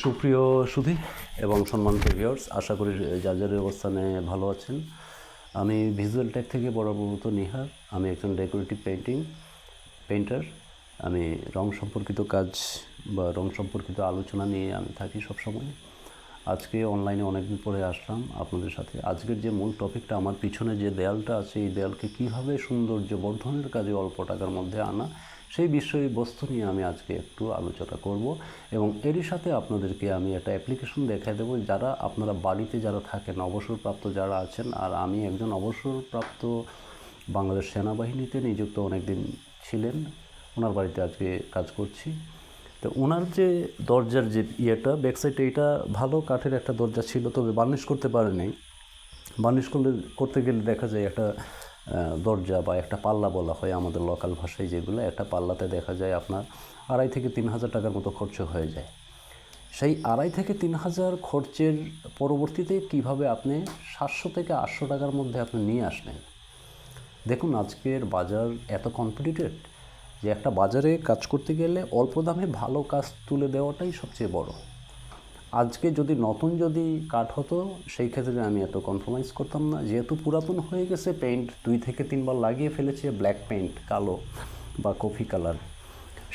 সুপ্রিয় সুধী এবং সম্মানিত ভিউয়ার্স আশা করি যার যার অবস্থানে ভালো আছেন। আমি ভিজুয়াল টেক থেকে বরাবরত নিহার আমি একজন ডেকোরেটিভ পেন্টিং পেইন্টার আমি রং সম্পর্কিত কাজ বা রং সম্পর্কিত আলোচনা নিয়ে আমি থাকি সবসময়। আজকে অনলাইনে অনেকদিন পরে আসলাম আপনাদের সাথে। আজকের যে মূল টপিকটা আমার পিছনে যে দেয়ালটা আছে, এই দেয়ালকে কীভাবে সৌন্দর্য বর্ধনের কাজে অল্প টাকার মধ্যে আনা সেই বিষয়ে বস্তু নিয়ে আমি আজকে একটু আলোচনা করব এবং এরই সাথে আপনাদেরকে আমি একটা অ্যাপ্লিকেশন দেখাই দেবো যারা আপনারা বাড়িতে যারা থাকেন, অবসরপ্রাপ্ত যারা আছেন আর আমি একজন অবসরপ্রাপ্ত বাংলাদেশ সেনাবাহিনীতে নিযুক্ত অনেক দিন ছিলেন, ওনার বাড়িতে আজকে কাজ করছি। তো ওনার যে দরজার যে ইয়েটা ব্যাক সাইডে এটা ভালো, কাঠের একটা দরজা ছিল, তবে বার্নিশ করতে পারে নাই বার্নিশ করলে, করতে গেলে দেখা যায় একটা দরজা বা একটা পাল্লা বলা হয় আমাদের লোকাল ভাষায় যেগুলো, একটা পাল্লাতে দেখা যায় আপনার আড়াই থেকে তিন হাজার টাকার মতো খরচ হয়ে যায়। সেই আড়াই থেকে তিন হাজার খরচের পরবর্তীতে কীভাবে আপনি সাতশো থেকে আটশো টাকার মধ্যে আপনি নিয়ে আসলেন? দেখুন, আজকের বাজার এত কম্পিটিটেড যে একটা বাজারে কাজ করতে গেলে অল্প দামে ভালো কাজ তুলে দেওয়াটাই সবচেয়ে বড়। আজকে যদি নতুন যদি কাঠ হতো, সেই ক্ষেত্রে আমি এত কম্প্রোমাইজ করতাম না। যেহেতু পুরাতন হয়ে গেছে পেইন্ট দুই থেকে তিনবার লাগিয়ে ফেলেছে ব্ল্যাক পেইন্ট কালো বা কফি কালার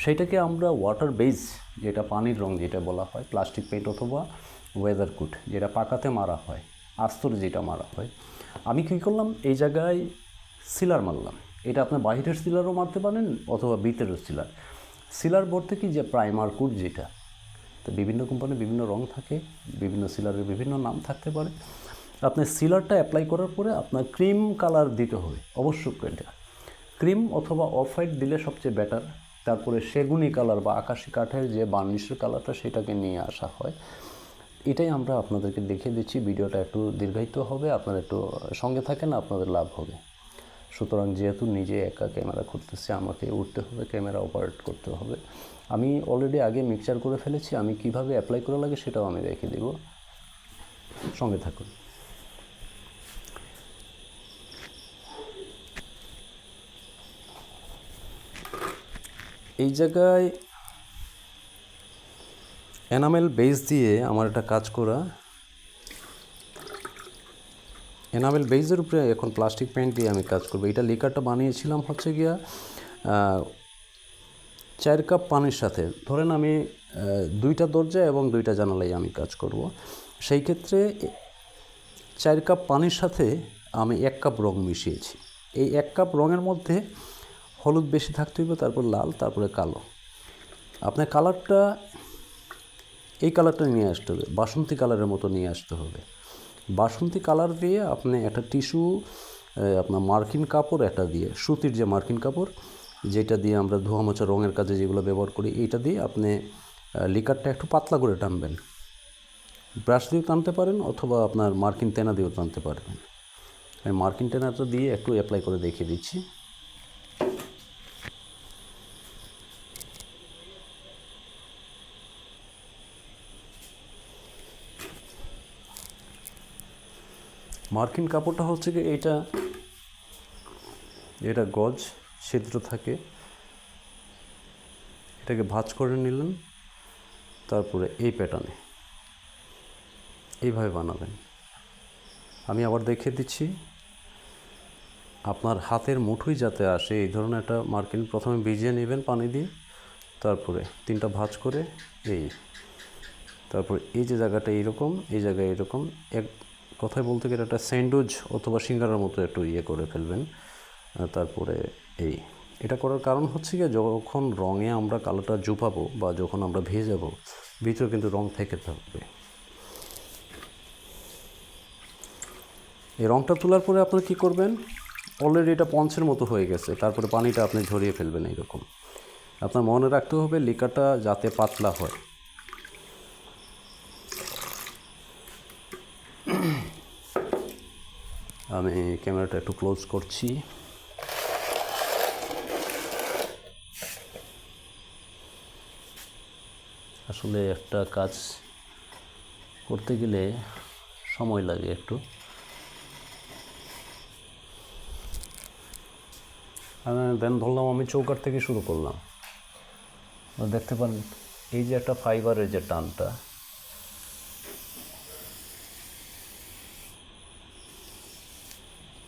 সেইটাকে আমরা ওয়াটার বেজ যেটা পানির রং যেটা বলা হয় প্লাস্টিক পেইন্ট অথবা ওয়েদার কুট যেটা পাকাতে মারা হয়, আস্তর যেটা মারা হয়। আমি কী করলাম? এই জায়গায় সিলার মারলাম। এটা আপনি বাইরের সিলারও মারতে পারেন অথবা ভিতরের সিলার সিলার বলতে কি? যে প্রাইমার কুট যেটা তো বিভিন্ন কোম্পানির বিভিন্ন রং থাকে, বিভিন্ন সিলারের বিভিন্ন নাম থাকতে পারে। আপনি সিলারটা অ্যাপ্লাই করার পরে আপনার ক্রিম কালার দিতে হবে, অবশ্যই এটা ক্রিম অথবা অফ হোয়াইট দিলে সবচেয়ে বেটার তারপরে সেগুনি কালার বা আকাশি কাঠের যে বার্নিশের কালারটা সেটাকে নিয়ে আসা হয়। এটাই আমরা আপনাদেরকে দেখিয়ে দিচ্ছি, ভিডিওটা একটু দীর্ঘায়িত হবে, আপনারা একটু সঙ্গে থাকেন, আপনাদের লাভ হবে। সুতরাং যেহেতু নিজে একা ক্যামেরা করতেছে আমাকে উঠতে হবে, ক্যামেরা অপারেট করতে হবে। আমি অলরেডি আগে মিক্সচার করে ফেলেছি, আমি কীভাবে অ্যাপ্লাই করা লাগে সেটাও আমি রেখে দেব। সঙ্গে থাকুন। এই জায়গায় এনামেল বেস দিয়ে আমার একটা কাজ করা। এনামেল বেজের উপরে এখন প্লাস্টিক পেন্ট দিয়ে আমি কাজ করব। এটা লিকারটা বানিয়েছিলাম হচ্ছে গিয়া চার কাপ পানির সাথে, ধরেন আমি দুইটা দরজা এবং দুইটা জানালাই আমি কাজ করব। সেই ক্ষেত্রে চার কাপ পানির সাথে আমি এক কাপ রং মিশিয়েছি। এই এক কাপ রঙের মধ্যে হলুদ বেশি থাকতে হবে তারপর লাল, তারপরে কালো। আপনার কালারটা, এই কালারটা নিয়ে আসতে হবে, বাসন্তী কালারের মতো নিয়ে আসতে হবে। বাসন্তী কালার দিয়ে আপনি একটা টিস্যু আপনার মার্কিন কাপড়, একটা দিয়ে সুতির যে মার্কিন কাপড় যেটা দিয়ে আমরা ধোয়া মোছা রঙের কাজে যেগুলো ব্যবহার করি, এইটা দিয়ে আপনি লিকারটা একটু পাতলা করে টানবেন। ব্রাশ দিয়েও টানতে পারেন অথবা আপনার মার্কিন তেনা দিয়েও টানতে পারবেন। আমি মার্কিন তেনাটা দিয়ে একটু অ্যাপ্লাই করে দেখিয়ে দিচ্ছি। মার্কিন কাপড়টা হচ্ছে কি এটা এটা গজ। ছিদ্র থাকে। এটাকে ভাঁজ করে নিলেন, তারপরে এই প্যাটার্নে এইভাবে বানাবেন। আমি আবার দেখে দিচ্ছি, আপনার হাতের মুঠোই যাতে আসে, এই ধরনের একটা মার্কিন প্রথমে ভিজিয়ে নেবেন পানি দিয়ে, তারপরে তিনটা ভাঁজ করে এই, তারপর এই যে জায়গাটা এইরকম, এই জায়গায় এরকম, এক কথায় বলতে গেলে একটা স্যান্ডউইচ অথবা সিঙ্গারার মতো একটু ইয়ে করে ফেলবেন। তারপরে এই। এটা করার কারণ হচ্ছে গিয়ে যখন রঙে আমরা কালোটা জুপাবো বা যখন আমরা ভেজে ভেজাবো, ভিতরে কিন্তু রং থেকে থাকবে। এই রংটা তোলার পরে আপনারা কী করবেন? অলরেডি এটা পঞ্চের মতো হয়ে গেছে, তারপরে পানিটা আপনি ঝরিয়ে ফেলবেন এইরকম। আপনার মনে রাখতে হবে লিকাটা যাতে পাতলা হয়। আমি ক্যামেরাটা একটু ক্লোজ করছি। আসলে একটা কাজ করতে গেলে সময় লাগে একটু। দেন ধরলাম আমি চৌকাট থেকে শুরু করলাম। দেখতে পারেন এই যে একটা ফাইবারের যে টানটা,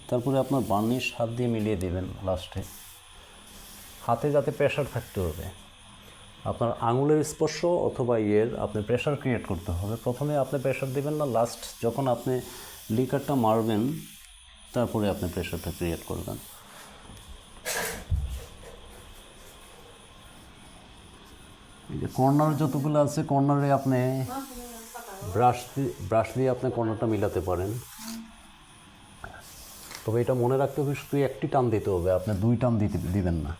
তারপরে আপনার বার্নিশ হাত দিয়ে মিলিয়ে দেবেন লাস্টে হাতে যাতে প্রেশার থাকতে হবে। আপনার আঙুলের স্পর্শ অথবা ইয়ের আপনি প্রেশার ক্রিয়েট করতে হবে। প্রথমে আপনি প্রেশার দিবেন না লাস্ট যখন আপনি লিকারটা মারবেন, তারপরে আপনি প্রেশারটা ক্রিয়েট করবেন। এই যে কর্নার যতগুলো আছে কর্নারে আপনি ব্রাশ দিয়ে ব্রাশ দিয়ে আপনি কর্নারটা মিলাতে পারেন। তবে এটা মনে রাখতে হবে, শুধু একটি টান দিতে হবে, আপনি দুই টান দিতে, দিবেন না।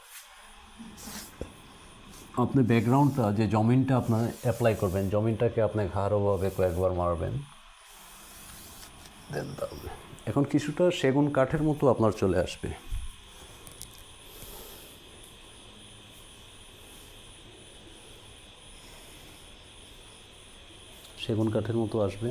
আপনি ব্যাকগ্রাউন্ডটা যে জমিনটা আপনার অ্যাপ্লাই করবেন, জমিনটাকে আপনি ঘাড়োভাবে কয়েকবার মারবেন। দেন তাহলে, এখন কিছুটা সেগুন কাঠের মতো আপনার চলে আসবে। সেগুন কাঠের মতো আসবে।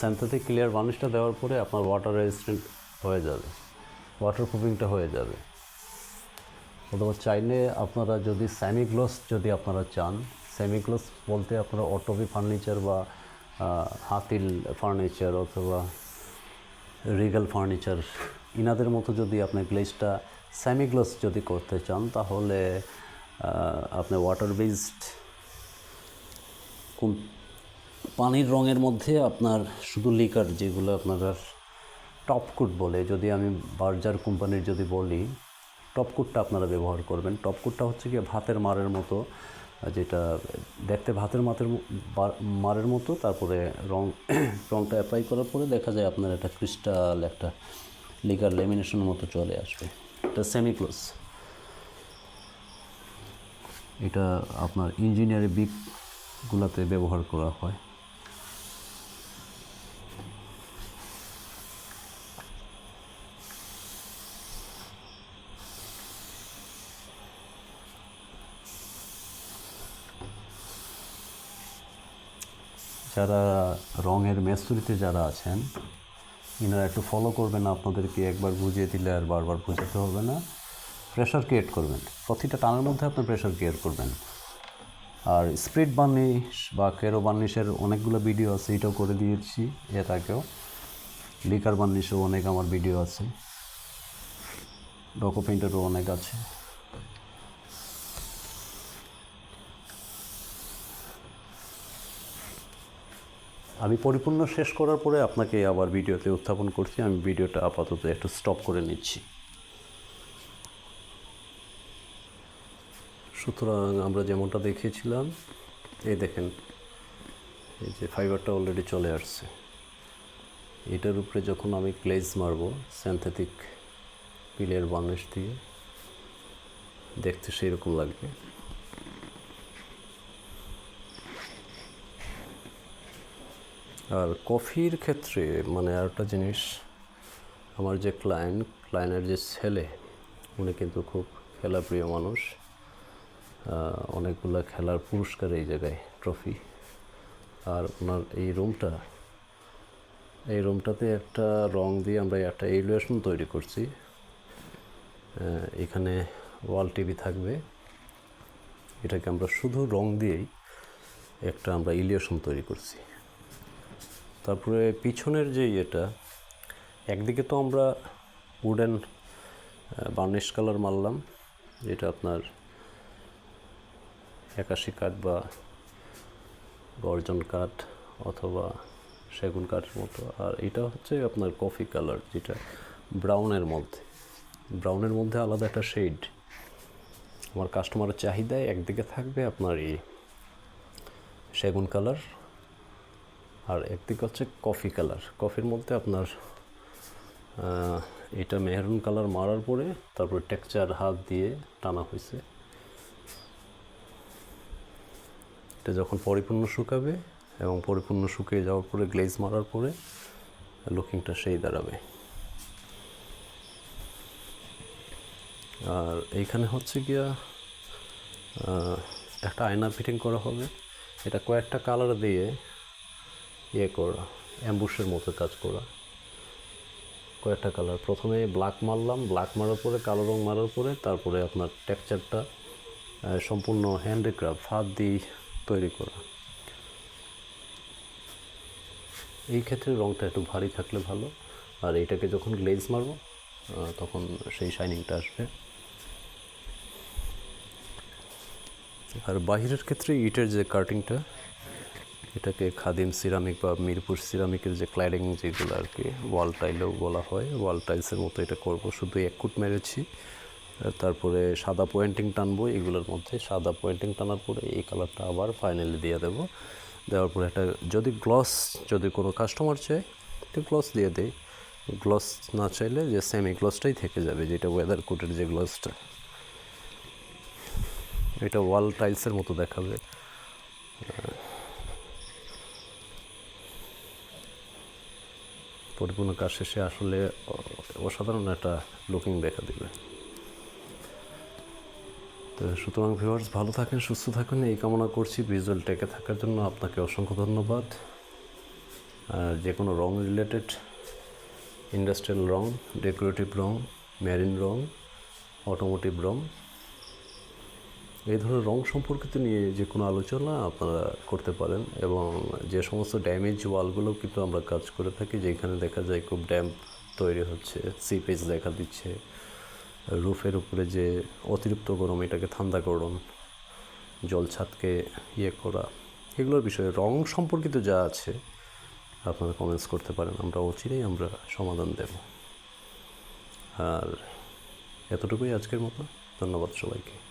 স্যান্থেটিক ক্লিয়ার বার্নিশটা দেওয়ার পরে আপনার ওয়াটার রেজিস্ট্যান্ট হয়ে যাবে। ওয়াটার প্রুফিংটা হয়ে যাবে। অথবা চাইলে আপনারা যদি সেমি গ্লোস যদি আপনারা চান সেমি গ্লোস বলতে আপনারা অটোবি ফার্নিচার বা হাতিল ফার্নিচার অথবা রিগাল ফার্নিচার ইনাদের মতো যদি আপনি গ্লেজটা সেমি গ্লোস যদি করতে চান, তাহলে আপনি ওয়াটার বেসড কোন পানির রঙের মধ্যে আপনার শুধু লিকার যেগুলো আপনার টপকুট বলে, যদি আমি বার্জার কোম্পানির যদি বলি টপকুটটা আপনারা ব্যবহার করবেন। টপকুটটা হচ্ছে কি ভাতের মারের মতো, যেটা দেখতে ভাতের মাতের মারের মতো, তারপরে রং, রংটা অ্যাপ্লাই করার পরে দেখা যায় আপনার একটা ক্রিস্টাল একটা লিকার লেমিনেশনের মতো চলে আসবে। এটা সেমিক্লোজ এটা আপনার ইঞ্জিনিয়ারিং বিকগুলোতে ব্যবহার করা হয়। যারা রঙের মেস্তুরিতে যারা আছেন, ইনারা একটু ফলো করবেন, আপনাদেরকে একবার বুঝিয়ে দিলে আর বারবার বুঝাতে হবে না। প্রেশার ক্রিয়েট করবেন। প্রতিটা টানের মধ্যে আপনি প্রেশার ক্রিয়েট করবেন। আর স্প্রিড বার্নিশ বা কেরো বার্নিশের অনেকগুলো ভিডিও আছে, এটাও করে দিয়েছি এর আগেও। লিকার বার্নিশও অনেক আমার ভিডিও আছে। ডকো পেইন্টারও অনেক আছে। আমি পরিপূর্ণ শেষ করার পরে আপনাকে আবার ভিডিওতে উত্থাপন করছি। আমি ভিডিওটা আপাতত একটু স্টপ করে নিচ্ছি। সুতরাং আমরা যেমনটা দেখিয়েছিলাম, এই দেখেন, এই যে ফাইবারটা অলরেডি চলে আসছে। এটার উপরে যখন আমি গ্লেজ মারবো সিনথেটিক পিলের বার্নিশ দিয়ে, দেখতে সেই রকম লাগবে। আর কফির ক্ষেত্রে মানে আরেকটা জিনিস, আমার যে ক্লায়েন্ট, ক্লায়েন্টের যে ছেলে, উনি কিন্তু খুব খেলাপ্রিয় মানুষ। অনেকগুলা খেলার পুরস্কার এই জায়গায় ট্রফি আর ওনার এই রুমটা এই রুমটাতে একটা রং দিয়ে আমরা একটা ইলিউশন তৈরি করছি। এখানে ওয়াল টিভি থাকবে। এটাকে আমরা শুধু রং দিয়েই একটা আমরা ইলিয়েশন তৈরি করছি। তারপরে পিছনের যে ইয়েটা, একদিকে তো আমরা উডেন বার্নিশ কালার মারলাম, যেটা আপনার একাশি কাঠ বা গর্জন কাঠ অথবা সেগুন কাঠের মতো। আর এটা হচ্ছে আপনার কফি কালার যেটা ব্রাউনের মধ্যে। ব্রাউনের মধ্যে আলাদা একটা শেড আমার কাস্টমারের চাহিদায় একদিকে থাকবে আপনার এই সেগুন কালার আর একদিকে হচ্ছে কফি কালার। কফির মধ্যে আপনার এটা মেহরুন কালার মারার পরে তারপরে টেক্সচার হাত দিয়ে টানা হয়েছে। এটা যখন পরিপূর্ণ শুকাবে এবং পরিপূর্ণ শুকিয়ে যাওয়ার পরে গ্লেজ মারার পরে লুকিংটা সেই দাঁড়াবে। আর এইখানে হচ্ছে গিয়া একটা আয়না ফিটিং করা হবে। এটা কয়েকটা কালার দিয়ে ইয়ে করা, অ্যাম্বুশের মতো কাজ করা। কয়েকটা কালার। প্রথমে ব্ল্যাক মারলাম ব্ল্যাক মারার পরে কালো রং মারার পরে তারপরে আপনার টেক্সচারটা সম্পূর্ণ হ্যান্ডিক্রাফট হাত দিয়ে তৈরি করা। এই ক্ষেত্রে রংটা একটু ভারী থাকলে ভালো। আর এটাকে যখন গ্লেজ মারবো তখন সেই শাইনিংটা আসবে। আর বাহিরের ক্ষেত্রে ইটের যে কাটিংটা এটাকে খাদিম সিরামিক বা মিরপুর সিরামিকের যে ক্ল্যাডিং যেগুলো আর কি ওয়াল টাইলও বলা হয় ওয়াল টাইলসের মতো এটা করব। শুধু এক কুট মেরেছি। তারপরে সাদা পয়েন্টিং টানবো, এগুলোর মধ্যে সাদা পয়েন্টিং টানার পরে এই কালারটা আবার ফাইনালি দিয়ে দেবো। দেওয়ার পরে একটা, যদি গ্লস যদি কোনো কাস্টমার চায় তো গ্লস দিয়ে দেয় গ্লস না চাইলে যে সেমি গ্লসটাই থেকে যাবে, যেটা ওয়েদার কোটের যে গ্লসটা এটা ওয়াল টাইলসের মতো দেখাবে। পরিপূর্ণ কাজ শেষে আসলে অসাধারণ একটা লুকিং দেখা দেবে। তো সুতরাং ভিউয়ার্স ভালো থাকেন, সুস্থ থাকেন, এই কামনা করছি ভিজুয়াল টেকে থাকার জন্য। আপনাকে অসংখ্য ধন্যবাদ। আর যে কোনো রং রিলেটেড ইন্ডাস্ট্রিয়াল রং ডেকোরেটিভ রং মেরিন রং অটোমোটিভ রং এই ধরনের রং সম্পর্কিত নিয়ে যে কোনো আলোচনা আপনারা করতে পারেন এবং যে সমস্ত ড্যামেজ ওয়ালগুলো কিন্তু আমরা কাজ করে থাকি, যেখানে দেখা যায় খুব ড্যাম্প তৈরি হচ্ছে সিপেজ দেখা দিচ্ছে, রুফের উপরে যে অতিরিক্ত গরম, এটাকে ঠান্ডা গরম, জল ছাদকে ইয়ে করা, এগুলোর বিষয়ে রং সম্পর্কিত যা আছে আপনারা কমেন্টস করতে পারেন, আমরা অচিরেই আমরা সমাধান দেব। আর এতটুকুই আজকের মতো, ধন্যবাদ সবাইকে।